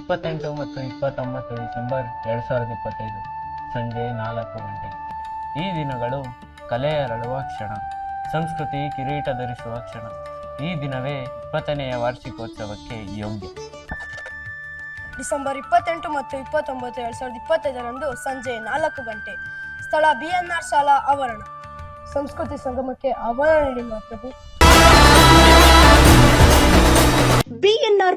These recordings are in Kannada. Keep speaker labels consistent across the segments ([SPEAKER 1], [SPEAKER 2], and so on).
[SPEAKER 1] ಇಪ್ಪತ್ತೆಂಟು ಮತ್ತು ಇಪ್ಪತ್ತೊಂಬತ್ತು ಡಿಸೆಂಬರ್ ಎರಡು ಸಾವಿರದ ಇಪ್ಪತ್ತೈದು ಸಂಜೆ ನಾಲ್ಕು ಗಂಟೆ. ಈ ದಿನಗಳು ಕಲೆ ಅರಳುವ ಕ್ಷಣ, ಸಂಸ್ಕೃತಿ ಕಿರೀಟ ಧರಿಸುವ ಕ್ಷಣ. ಈ ದಿನವೇ ಇಪ್ಪತ್ತನೆಯ ವಾರ್ಷಿಕೋತ್ಸವಕ್ಕೆ ಯೋಗ್ಯ.
[SPEAKER 2] ಡಿಸೆಂಬರ್ ಇಪ್ಪತ್ತೆಂಟು ಮತ್ತು ಇಪ್ಪತ್ತೊಂಬತ್ತು ಎರಡು ಸಾವಿರದ ಇಪ್ಪತ್ತೈದರಂದು ಸಂಜೆ ನಾಲ್ಕು ಗಂಟೆ. ಸ್ಥಳ ಬಿಎನ್ಆರ್ ಶಾಲಾ ಆವರಣ. ಸಂಸ್ಕೃತಿ ಸಂಗಮಕ್ಕೆ ಆಹ್ವಾನ ನೀಡಿ ಮಾತದು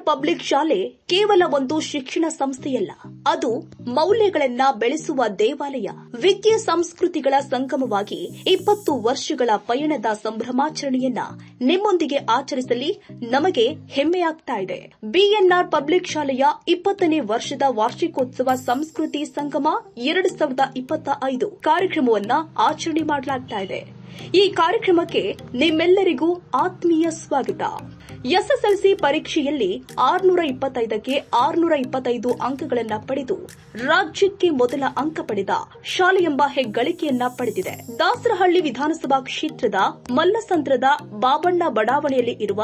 [SPEAKER 3] ಪಬ್ಲಿಕ್ ಶಾಲೆ ಕೇವಲ ಒಂದು ಶಿಕ್ಷಣ ಸಂಸ್ಥೆಯಲ್ಲ. ಅದು ಮೌಲ್ಯಗಳನ್ನ ಬೆಳೆಸುವ ದೇವಾಲಯ. ವಿದ್ಯೆ ಸಂಸ್ಕೃತಿಗಳ ಸಂಗಮವಾಗಿ ಇಪ್ಪತ್ತು ವರ್ಷಗಳ ಪಯಣದ ಸಂಭ್ರಮಾಚರಣೆಯನ್ನ ನಿಮ್ಮೊಂದಿಗೆ ಆಚರಿಸಲಿ ನಮಗೆ ಹೆಮ್ಮೆಯಾಗ್ತಾ ಇದೆ. ಬಿಎನ್ಆರ್ ಪಬ್ಲಿಕ್ ಶಾಲೆಯ ಇಪ್ಪತ್ತನೇ ವರ್ಷದ ವಾರ್ಷಿಕೋತ್ಸವ ಸಂಸ್ಕೃತಿ ಸಂಗಮ ಎರಡು ಸಾವಿರದ ಇಪ್ಪತ್ತ ಐದು ಕಾರ್ಯಕ್ರಮವನ್ನ ಆಚರಣೆ ಮಾಡಲಾಗ್ತಾ ಇದೆ. ಈ ಕಾರ್ಯಕ್ರಮಕ್ಕೆ ನಿಮ್ಮೆಲ್ಲರಿಗೂ ಆತ್ಮೀಯ ಸ್ವಾಗತ. ಎಸ್ಎಸ್ಎಲ್ಸಿ ಪರೀಕ್ಷೆಯಲ್ಲಿ ಆರ್ನೂರ ಇಪ್ಪತ್ತೈದಕ್ಕೆ ಆರ್ನೂರ ಇಪ್ಪತ್ತೈದು ಅಂಕಗಳನ್ನು ಪಡೆದು ರಾಜ್ಯಕ್ಕೆ ಮೊದಲ ಅಂಕ ಪಡೆದ ಶಾಲೆ ಎಂಬ ಹೆಗ್ಗಳಿಕೆಯನ್ನ ಪಡೆದಿದೆ. ದಾಸರಹಳ್ಳಿ ವಿಧಾನಸಭಾ ಕ್ಷೇತ್ರದ ಮಲ್ಲಸಂದ್ರದ ಬಾಬಣ್ಣ ಬಡಾವಣೆಯಲ್ಲಿ ಇರುವ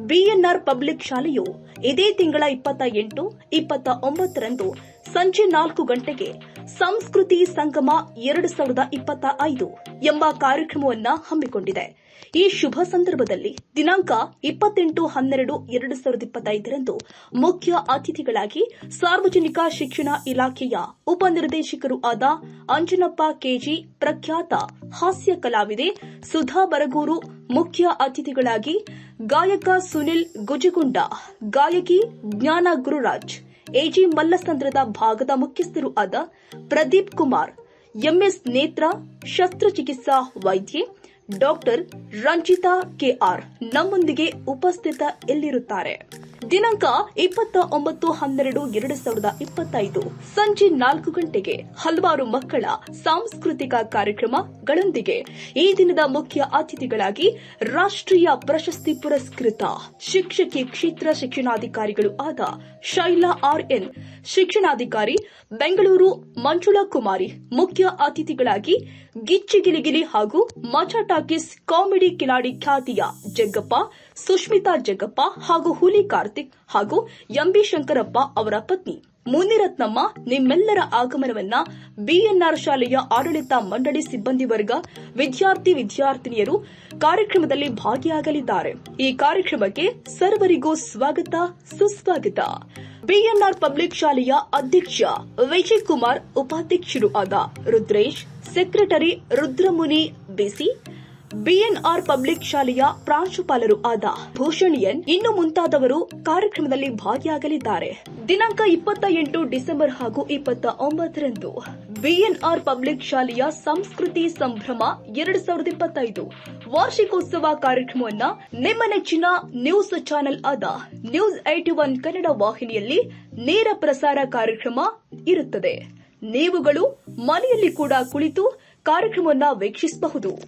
[SPEAKER 3] ಬಿಎನ್ಆರ್ ಪಬ್ಲಿಕ್ ಶಾಲೆಯು ಇದೇ ತಿಂಗಳ ಇಪ್ಪತ್ತ ಎಂಟು, ಇಪ್ಪತ್ತ ಒಂಬತ್ತರಂದು ಸಂಜೆ ನಾಲ್ಕು ಗಂಟೆಗೆ ಸಂಸ್ಕೃತಿ ಸಂಗಮ ಎರಡು ಸಾವಿರದ ಇಪ್ಪತ್ತ ಐದು ಎಂಬ ಕಾರ್ಯಕ್ರಮವನ್ನ ಹಮ್ಮಿಕೊಂಡಿದೆ. ಈ ಶುಭ ಸಂದರ್ಭದಲ್ಲಿ ದಿನಾಂಕ ಇಪ್ಪತ್ತೆಂಟು ಹನ್ನೆರಡು ಎರಡು ಸಾವಿರದ ಇಪ್ಪತ್ತೈದರಂದು ಮುಖ್ಯ ಅತಿಥಿಗಳಾಗಿ ಸಾರ್ವಜನಿಕ ಶಿಕ್ಷಣ ಇಲಾಖೆಯ ಉಪನಿರ್ದೇಶಕರು ಆದ ಅಂಜನಪ್ಪ ಕೆಜಿ ಪ್ರಖ್ಯಾತ ಹಾಸ್ಯ ಕಲಾವಿದೆ ಸುಧಾ ಬರಗೂರು ಮುಖ್ಯ ಅತಿಥಿಗಳಾಗಿ ಗಾಯಕ ಸುನಿಲ್ ಗುಜಗುಂಡ, ಗಾಯಕಿ ಜ್ಞಾನ ಗುರುರಾಜ್ ಎಜಿ ಮಲ್ಲಸಂದ್ರದ ಭಾಗದ ಮುಖ್ಯಸ್ಥರು ಆದ ಪ್ರದೀಪ್ ಕುಮಾರ್, ಎಂಎಸ್ ನೇತ್ರ ಶಸ್ತ್ರಚಿಕಿತ್ಸಾ ವೈದ್ಯೆ ಡಾಕ್ಟರ್ ರಂಜಿತಾ ಕೆಆರ್ ನಮ್ಮೊಂದಿಗೆ ಉಪಸ್ಥಿತ ಎಲ್ಲಿರುತ್ತಾರೆ? ದಿನಾಂಕ ಇಪ್ಪತ್ತ ಒಂಬತ್ತು ಹನ್ನೆರಡು ಎರಡು ಸಾವಿರದ ಇಪ್ಪತ್ತೈದು. ಸಂಜೆ ನಾಲ್ಕು ಗಂಟೆಗೆ ಹಲವಾರು ಮಕ್ಕಳ ಸಾಂಸ್ಕೃತಿಕ ಕಾರ್ಯಕ್ರಮಗಳೊಂದಿಗೆ ಈ ದಿನದ ಮುಖ್ಯ ಅತಿಥಿಗಳಾಗಿ ರಾಷ್ಟ್ರೀಯ ಪ್ರಶಸ್ತಿ ಪುರಸ್ಕೃತ ಶಿಕ್ಷಕಿ ಕ್ಷೇತ್ರ ಶಿಕ್ಷಣಾಧಿಕಾರಿಗಳು ಆದ ಶೈಲಾ ಆರ್ಎನ್, ಶಿಕ್ಷಣಾಧಿಕಾರಿ ಬೆಂಗಳೂರು ಮಂಜುಳಾ ಕುಮಾರಿ ಮುಖ್ಯ ಅತಿಥಿಗಳಾಗಿ ಗಿಚ್ಚಿಗಿಲಿಗಿಲಿ ಹಾಗೂ ಮಜಾ ಟಾಕೀಸ್ ಕಾಮಿಡಿ ಕಿಲಾಡಿ ಖ್ಯಾತಿಯ ಜಗ್ಗಪ್ಪ, ಸುಷ್ಮಿತಾ ಜಗ್ಗಪ್ಪ ಹಾಗೂ ಹುಲಿ ಕಾರ್ತಿಕ್ ಹಾಗೂ ಎಂಬಿ ಶಂಕರಪ್ಪ ಅವರ ಪತ್ನಿ ಮುನಿರತ್ನಮ್ಮ ನಿಮ್ಮೆಲ್ಲರ ಆಗಮನವನ್ನ ಬಿಎನ್ಆರ್ ಶಾಲೆಯ ಆಡಳಿತ ಮಂಡಳಿ ಸಿಬ್ಬಂದಿ ವರ್ಗ ವಿದ್ಯಾರ್ಥಿ ವಿದ್ಯಾರ್ಥಿನಿಯರು ಕಾರ್ಯಕ್ರಮದಲ್ಲಿ ಭಾಗಿಯಾಗಲಿದ್ದಾರೆ. ಈ ಕಾರ್ಯಕ್ರಮಕ್ಕೆ ಸರ್ವರಿಗೂ ಸ್ವಾಗತ, ಸುಸ್ವಾಗತ. ಬಿಎನ್ಆರ್ ಪಬ್ಲಿಕ್ ಶಾಲೆಯ ಅಧ್ಯಕ್ಷ ವಿಜಯ್ ಕುಮಾರ್ ಉಪಾಧ್ಯಕ್ಷರು ಆದ Rudresh secretary Rudramuni BC BNR public ಶಾಲೆಯ ಪ್ರಾಂಶುಪಾಲರು ಆದ ಭೂಷಣ್ ಎನ್ ಇನ್ನು ಮುಂತಾದವರು ಕಾರ್ಯಕ್ರಮದಲ್ಲಿ ಭಾಗಿಯಾಗಲಿದ್ದಾರೆ. ದಿನಾಂಕ ಇಪ್ಪತ್ತ ಎಂಟು ಡಿಸೆಂಬರ್ ಹಾಗೂ ಇಪ್ಪತ್ತ ಒಂಬತ್ತರಂದು ಬಿಎನ್ಆರ್ ಪಬ್ಲಿಕ್ ಶಾಲೆಯ ಸಂಸ್ಕೃತಿ ಸಂಭ್ರಮ ಎರಡು ಸಾವಿರದ ಇಪ್ಪತ್ತೈದು ವಾರ್ಷಿಕೋತ್ಸವ ಕಾರ್ಯಕ್ರಮವನ್ನ ನಿಮ್ಮ ನೆಚ್ಚಿನ ನ್ಯೂಸ್ ಚಾನೆಲ್ ಆದ ನ್ಯೂಸ್ ಏಟಿ ಒನ್ ಕನ್ನಡ ವಾಹಿನಿಯಲ್ಲಿ ನೇರ ಪ್ರಸಾರ ಕಾರ್ಯಕ್ರಮ ಇರುತ್ತದೆ. ನೀವುಗಳು ಮನೆಯಲ್ಲಿ ಕೂಡ ಕುಳಿತು ಕಾರ್ಯಕ್ರಮವನ್ನು ವೀಕ್ಷಿಸಬಹುದು.